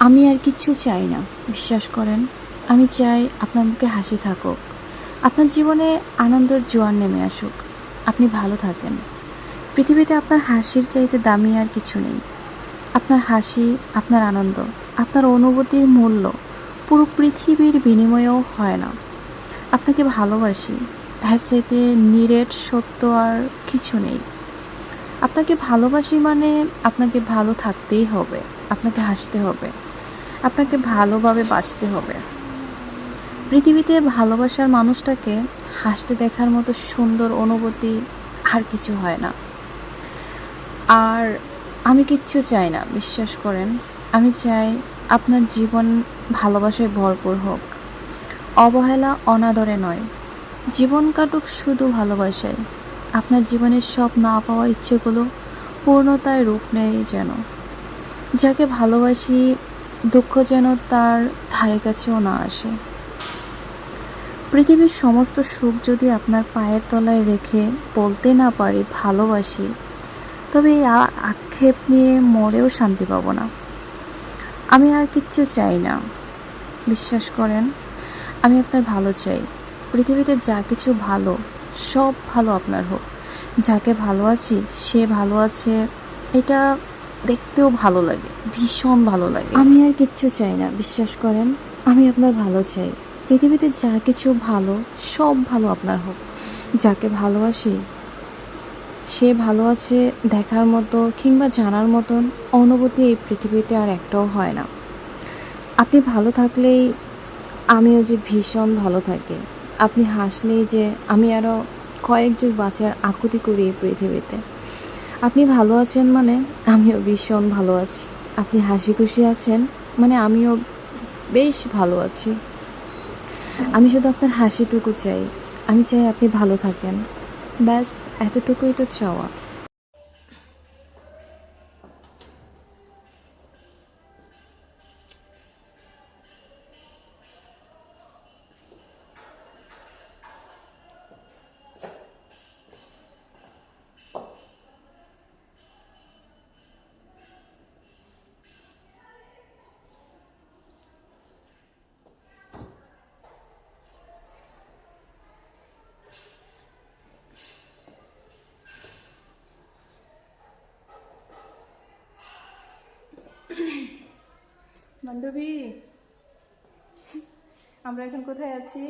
আমি আর কিচ্ছু চাই না, বিশ্বাস করেন। আমি চাই আপনার মুখে হাসি থাকুক। আপনার জীবনে আনন্দের জোয়ার নেমে আসুক। আপনি ভালো থাকেন। পৃথিবীতে আপনার হাসির চাইতে দামি আর কিছু নেই। আপনার হাসি, আপনার আনন্দ, আপনার অনুভূতির মূল্য পুরো পৃথিবীর বিনিময়েও হয় না। আপনাকে ভালোবাসি। এর চাইতে নিরেট সত্য আর কিছু নেই। আপনাকে ভালোবাসি মানে আপনাকে ভালো থাকতেই হবে, আপনাকে হাসতে হবে। আপনাকে ভালোভাবে বাঁচতে হবে। পৃথিবীতে ভালোবাসার মানুষটাকে হাসতে দেখার মতো সুন্দর অনুভূতি আর কিছু হয় না। আর আমি কিচ্ছু চাই না, বিশ্বাস করেন। আমি চাই আপনার জীবন ভালোবাসায় ভরপুর হোক। অবহেলা অনাদরে নয়। জীবন কাটুক শুধু ভালোবাসায়। আপনার জীবনের সব না পাওয়া ইচ্ছেগুলো পূর্ণতায় রূপ নেয় যেন। যাকে ভালোবাসি দুঃখ যেন তার ধারে কাছেও না আসে। পৃথিবীর সমস্ত সুখ যদি আপনার পায়ের তলায় রেখে বলতে না পারি, ভালোবাসি, তবে এই আক্ষেপ নিয়ে মরেও শান্তি পাব না। আমি আর কিচ্ছু চাই না। বিশ্বাস করেন, আমি আপনার ভালো চাই। পৃথিবীতে যা কিছু ভালো, সব ভালো আপনার হোক। যাকে ভালো আছি, সে ভালো আছে, এটা দেখতেও ভালো লাগে, ভীষণ ভালো লাগে। আমি আর কিচ্ছু চাই না, বিশ্বাস করেন, আমি আপনার ভালো চাই। পৃথিবীতে যা কিছু ভালো, সব ভালো আপনার হোক। যাকে ভালোবাসি, সে ভালো আছে দেখার মতো কিংবা জানার মতন, অনুভূতি এই পৃথিবীতে আর একটাও হয় না। আপনি ভালো থাকলেই আমিও যে ভীষণ ভালো থাকি। আপনি হাসলেই যে আমি আরও কয়েক যুগ বাঁচার আকুতি করি এই পৃথিবীতে। আপনি ভালো আছেন মানে? আমিও ভীষণ ভালো আছি। আপনি হাসি খুশি আছেন মানে আমিও বেশ ভালো আছি। আমি শুধু আপনার হাসিটুকু চাই। আমি চাই আপনি ভালো থাকেন। ব্যাস, এতটুকুই তো চাওয়া। বান্ধবী আমরা এখন কোথায় আছি?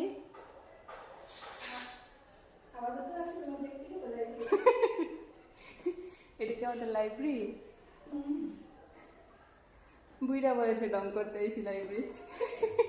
এটা কি আমাদের লাইব্রেরি বুইরা বয়সে ডং করতে এসেছি লাইব্রেরি